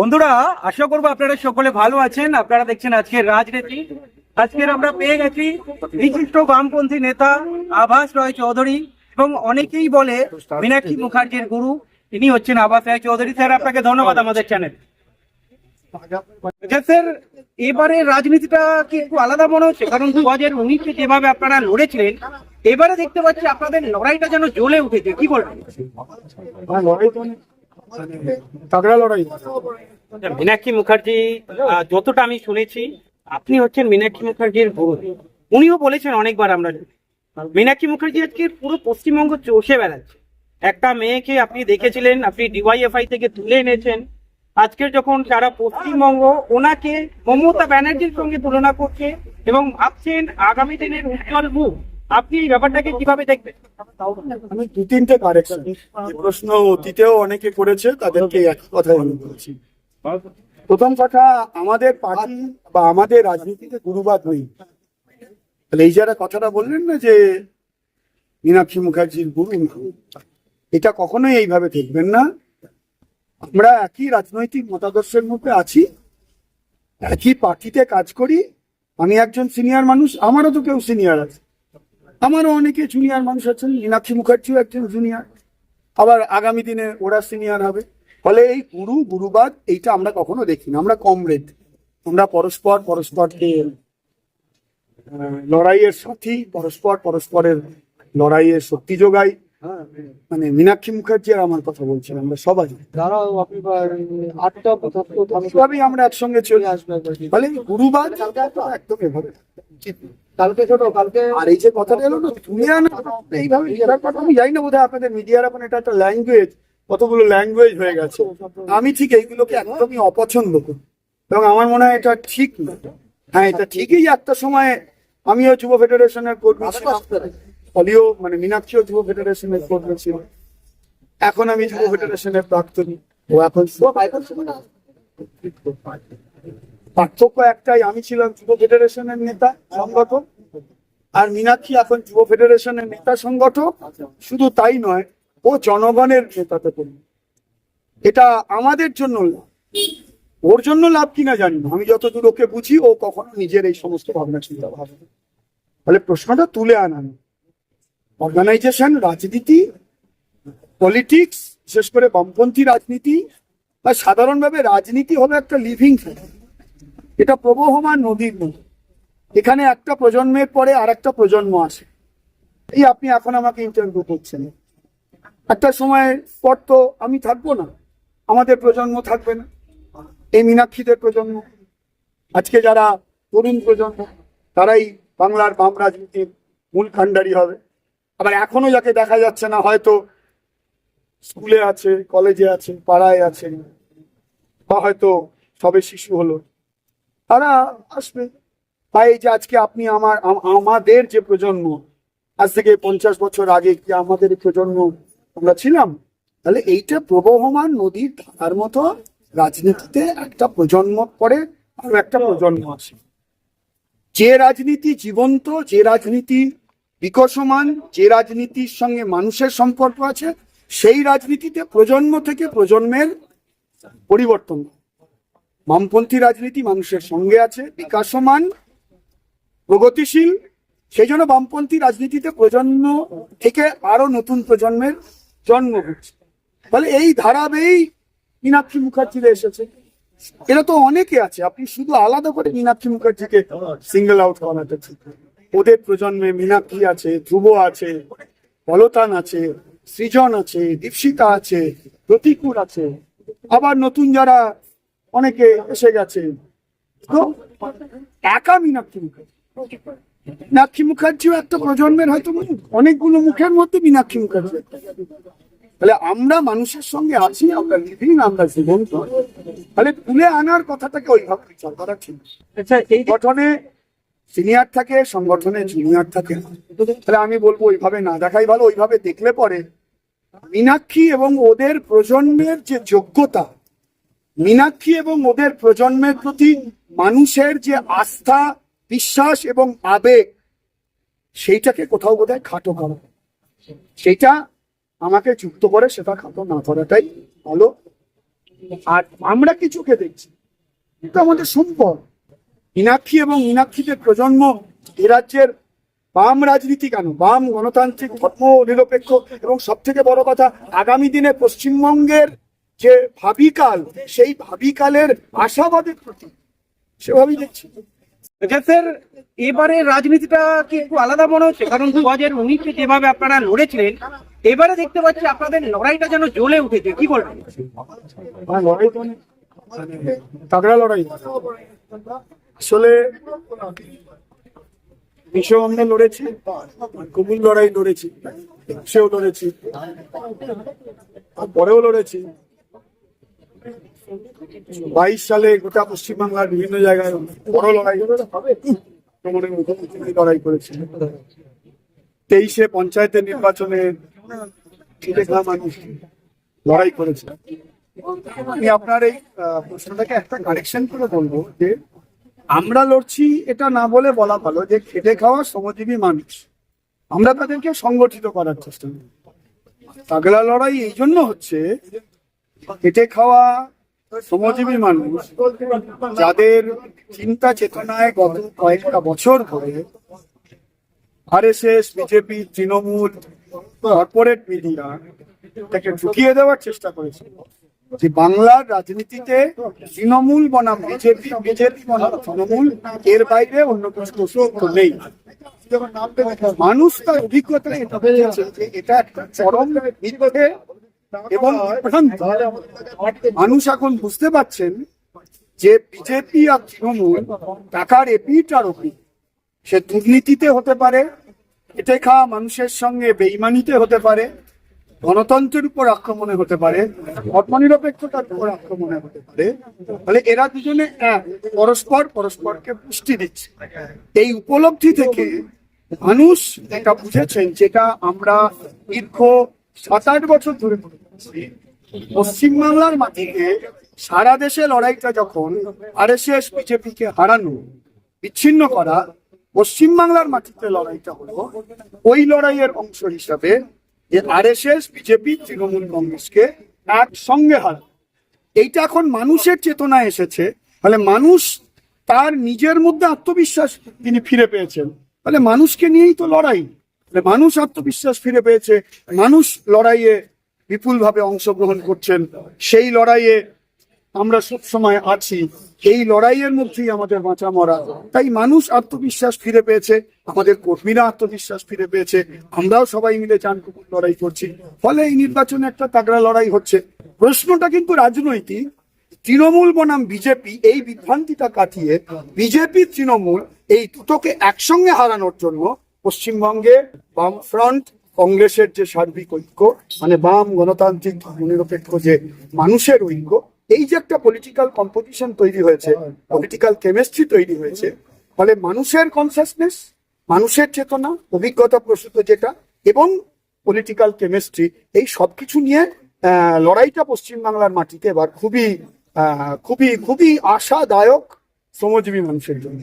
বন্ধুরা আশা করব আপনারা সকলে ভালো আছেন। আপনারা দেখছেন আজকের রাজনীতি। আজকের আমরা পেয়ে গেছি বিশিষ্ট বামপন্থী নেতা আভাস রয় চৌধুরী এবং অনেকেই বলে মীনাক্ষী মুখার্জির গুরু। ইনি হচ্ছেন আভাস রায় চৌধুরী। স্যার আপনাকে ধন্যবাদ আমাদের চ্যানেল স্যার এবারে রাজনীতিটা কি একটু আলাদা মনে হচ্ছে? কারণ দু হাজার উনিশে যেভাবে আপনারা লড়েছিলেন এবারে দেখতে পাচ্ছি আপনাদের লড়াইটা যেন জ্বলে উঠেছে। কি বলবেন? তাগড়া মীনাক্ষী মুখার্জি যতটা আমি শুনেছি, আপনি হচ্ছেন মীনাক্ষী মুখার্জির গুরু উনিও বলেছেন অনেকবার আমরা মীনাক্ষী মুখার্জি আজকে পুরো পশ্চিমবঙ্গ চষে বেড়াচ্ছে। একটা মেয়েকে আপনি দেখেছিলেন, আপনি ডিওয়াইএফআই থেকে তুলে এনেছেন। আজকের যখন সারা পশ্চিমবঙ্গ ওনাকে মমতা ব্যানার্জির সঙ্গে তুলনা করছে এবং ভাবছেন আগামী দিনের উজ্জ্বল মুখ আপনি এই ব্যাপারটাকে কীভাবে দেখবেন? আমি দু তিনটে কারেকশন। প্রশ্ন অতীতেও অনেকে করেছে, তাদেরকে একই কথাই বলছি। প্রথম কথা, আমাদের পার্টি বা আমাদের রাজনীতিতে গুরুবাদ নেই। তাহলে এই যারা কথাটা বললেন না যে, মীনাক্ষী মুখার্জির গুরু এটা কখনোই এইভাবে দেখবেন না। আমরা একই রাজনৈতিক মতাদর্শের মধ্যে আছি, একই পার্টিতে কাজ করি। আমি একজন সিনিয়র মানুষ, আমারও তো কেউ সিনিয়র আছে। আমারও অনেকে জুনিয়র মানুষ আছেন, মীনাক্ষী মুখার্জিও একজন জুনিয়র আবার আগামী দিনে ওরা সিনিয়র হবে। ফলে এই গুরু, গুরুবাদ, এইটা আমরা কখনো দেখি না আমরা কমরেড আমরা পরস্পর, পরস্পরকে লড়াইয়ের সাথী, পরস্পর, পরস্পরের লড়াইয়ের শক্তি যোগাই। মানে মীনাক্ষী মুখার্জি আর আমার কথা বলছেন আমরা সবাই। দাঁড়াও আপনি আটটা সবই আমরা একসঙ্গে চলে। আসব গুরুবাদ একদম এভাবে। কালকে ছোট কালকে আর এই যে কথাটা এলো না তুমি এইভাবে কথা আমি জানি না বোধহয় আপনাদের মিডিয়ার এখন এটা একটা ল্যাঙ্গুয়েজ কতগুলো ল্যাঙ্গুয়েজ হয়ে গেছে। আমি ঠিক এইগুলোকে একদমই অপছন্দ করি। এবং আমার মনে হয় এটা ঠিক না। হ্যাঁ এটা ঠিকই একটা সময় আমিও যুব ফেডারেশনের কর্মী অলিও মানে মীনাক্ষীও যুব ফেডারেশনের কর্মী ছিল। এখন আমি যুব ফেডারেশনের প্রাক্তনী। ও এখন পার্থক্য একটাই, আমি ছিলাম যুব ফেডারেশনের নেতা, সংগঠক। আর মীনাক্ষী এখন যুব ফেডারেশনের নেতা, সংগঠক। শুধু তাই নয়, ও জনগণের নেতাতে পড়ল এটা আমাদের জন্য লাভ। ওর জন্য লাভ কিনা জানি না। আমি যতদূর ওকে বুঝি, ও কখনো নিজের এই সমস্ত ভাবনা। চিন্তা ভাবে। ফলে প্রশ্নটা তুলে আনানো অর্গানাইজেশন রাজনীতি পলিটিক্স বিশেষ করে বামপন্থী রাজনীতি, বা সাধারণভাবে রাজনীতি হলো একটা লিভিং এটা প্রবহমান নদীর মতো। এখানে একটা প্রজন্মের পরে আর একটা প্রজন্ম আসে। এই আপনি এখন আমাকে ইন্টারভিউ করছেন। একটা সময় পর তো আমি থাকব না। আমাদের প্রজন্ম থাকবে না। এই মীনাক্ষীদের প্রজন্ম। আজকে যারা তরুণ প্রজন্ম, তারাই বাংলার বাম রাজনীতির মূল খান্ডারি হবে। আবার এখনও যাকে দেখা যাচ্ছে না, হয়তো স্কুলে আছে, কলেজে আছে, পাড়ায় আছে, বা হয়তো সবে শিশু হলো, তারা আসবে। বা এই যে আজকে আপনি আমার আমাদের যে প্রজন্ম, আজ থেকে পঞ্চাশ বছর আগে কি আমাদের প্রজন্ম আমরা ছিলাম, তাহলে এইটা প্রবহমান নদীর ধারার মতো রাজনীতিতে একটা প্রজন্ম পরে আরও একটা প্রজন্ম আসে। যে রাজনীতি জীবন্ত, যে রাজনীতি বিকশমান যে রাজনীতির সঙ্গে মানুষের সম্পর্ক আছে, সেই রাজনীতিতে প্রজন্ম থেকে প্রজন্মের পরিবর্তন। বামপন্থী রাজনীতি মানুষের সঙ্গে আছে, বিকাশমান, প্রগতিশীল। সেই জন্য বামপন্থী রাজনীতিতে প্রজন্ম থেকে আরও নতুন প্রজন্মের জন্ম হচ্ছে। ফলে এই ধারাবেই মীনাক্ষী মুখার্জিরা এসেছে। এরা তো অনেকে আছে, আপনি শুধু আলাদা করে মীনাক্ষী মুখার্জিকে সিঙ্গেল আউট করাতে। ওদের প্রজন্মে মীনাক্ষী আছে ধ্রুব আছে পলতান আছে সৃজন আছে দীপশিতা আছে প্রতিকূল আছে। আবার নতুন যারা অনেকে এসে গেছে। তো একা মীনাক্ষী মুখার্জি। মীনাক্ষী মুখার্জিও একটা প্রজন্মের হয়তো অনেকগুলো মুখের মধ্যে মীনাক্ষী মুখার্জি তাহলে আমরা মানুষের সঙ্গে আছি আমরা লিভিং আমরা জীবন্ত। তাহলে তুলে আনার কথাটাকে ওইভাবে বিচার করা ঠিক। আচ্ছা এই সংগঠনে সিনিয়র থাকে, সংগঠনে জুনিয়র থাকে। তাহলে আমি বলব, ওইভাবে না দেখাই ভালো, ওইভাবে দেখলে পরে মীনাক্ষী এবং ওদের প্রজন্মের যে যোগ্যতা, মীনাক্ষী এবং ওদের প্রজন্মের প্রতি মানুষের যে আস্থা, বিশ্বাস এবং আবেগ, সেইটাকে কোথাও বোধহয় খাটো করা সেইটা আমাকে যুক্ত করে, সেটা খাটো না করাটাই ভালো। আর আমরা কিছুকে দেখছি কিন্তু আমাদের সম্পদ। মীনাক্ষী এবং মীনাক্ষীদের প্রজন্ম এ রাজ্যের বাম রাজনীতি কেন? বাম গণতান্ত্রিক ধর্ম নিরপেক্ষ এবং সব থেকে বড় কথা আগামী দিনে পশ্চিমবঙ্গের যে ভাবিকাল সেই ভাবিকালের আশাবাদের প্রতি সেভাবেই দেখছি। এবারে রাজনীতিটা কি একটু আলাদা মনে হচ্ছে? কারণ দু হাজার উনিশে যেভাবে আপনারা লড়েছিলেন এবারে দেখতে পাচ্ছি আপনাদের লড়াইটা যেন জ্বলে উঠেছে। কি বলবেন? হ্যাঁ, লড়াই তো তাগড়া লড়াই। আসলে লড়েছি লড়াই লড়েছি, সেও লড়েছি পরেও লড়েছি। বাইশ সালে গোটা পশ্চিমবাংলার বিভিন্ন জায়গায় বড় লড়াই মুখোমুখি লড়াই করেছি। তেইশে পঞ্চায়েতের নির্বাচনে লড়াই করেছে। আমি আপনার এই প্রশ্নটাকে একটা কারেকশন করে বলব যে আমরা লড়ছি এটা না বলে বলা ভালো যে খেটে খাওয়া শ্রমজীবী মানুষ। আমরা তাদেরকে সংগঠিত করার চেষ্টা করি। তাগলা লড়াই এই জন্য হচ্ছে খেটে খাওয়া শ্রমজীবী মানুষ যাদের চিন্তা চেতনায় গত কয়েকটা বছর ধরে R S S B J P Trinamool corporate media তাকে ঢুকিয়ে দেওয়ার চেষ্টা করেছে। যে বাংলার রাজনীতিতে তৃণমূল বনাম, বিজেপি বিজেপি বনাম তৃণমূল, এর বাইরে অন্য কিছু অস্তিত্ব নেই। মানুষ তার অভিজ্ঞতা এটা এটা চরম মিথ্যে এবং মানুষ এখন বুঝতে পারছেন যে বিজেপি আর তৃণমূল টাকার এপিট আর ওপিট সে দুর্নীতিতে হতে পারে এতে খাওয়া মানুষের সঙ্গে বেইমানিতে হতে পারে গণতন্ত্রের উপর আক্রমণে হতে পারে, ধর্মনিরপেক্ষতার উপর আক্রমণে হতে পারে ফলে এরা দুজনে পরস্পর পরস্পরকে পুষ্টি দিচ্ছে এই উপলব্ধি থেকে মানুষ এটা বুঝেছেন যেটা আমরা দীর্ঘ সাত আট বছর ধরে। পশ্চিমবাংলার মাটিতে সারা দেশে লড়াইটা যখন আরএসএস বিজেপিকে হারানো, বিচ্ছিন্ন করা পশ্চিমবাংলার মাটিতে লড়াইটা হলো, ওই লড়াইয়ের অংশ হিসাবে যে এস বিজেপি, তৃণমূল কংগ্রেসকে একসঙ্গে হারা এইটা এখন মানুষের চেতনা এসেছে। ফলে মানুষ তার নিজের মধ্যে আত্মবিশ্বাস তিনি ফিরে পেয়েছেন। ফলে মানুষকে নিয়েই তো লড়াই। মানুষ আত্মবিশ্বাস ফিরে পেয়েছে। মানুষ লড়াইয়ে বিপুলভাবে অংশগ্রহণ করছেন। সেই লড়াইয়ে আমরা সব সময় আছি। এই লড়াইয়ের মধ্যেই আমাদের বাঁচা মরা। তাই মানুষ আত্মবিশ্বাস ফিরে পেয়েছে, আমাদের কর্মীরা আত্মবিশ্বাস ফিরে পেয়েছে, আমরাও সবাই মিলে চানকুকুর লড়াই করছি। ফলে এই নির্বাচনে একটা তাগড়া লড়াই হচ্ছে। প্রশ্নটা কিন্তু রাজনৈতিক। তৃণমূল বনাম বিজেপি এই বিভ্রান্তিটা কাটিয়ে বিজেপি তৃণমূল এই দুটোকে একসঙ্গে হারানোর জন্য পশ্চিমবঙ্গে বাম ফ্রন্ট কংগ্রেসের যে সার্বিক ঐক্য মানে বাম গণতান্ত্রিক ধর্ম নিরপেক্ষ যে মানুষের ঐক্য এই যে একটা পলিটিক্যাল কম্পোজিশন তৈরি হয়েছে পলিটিক্যাল কেমিস্ট্রি তৈরি হয়েছে ফলে মানুষের কনসাসনেস মানুষের চেতনা অভিজ্ঞতা প্রসূত যেটা এবং পলিটিক্যাল কেমিস্ট্রি এই সবকিছু নিয়ে আহ, লড়াইটা পশ্চিমবাংলার মাটিতে এবার খুবই আহ, খুবই খুবই আশাদায়ক শ্রমজীবী মানুষের জন্য।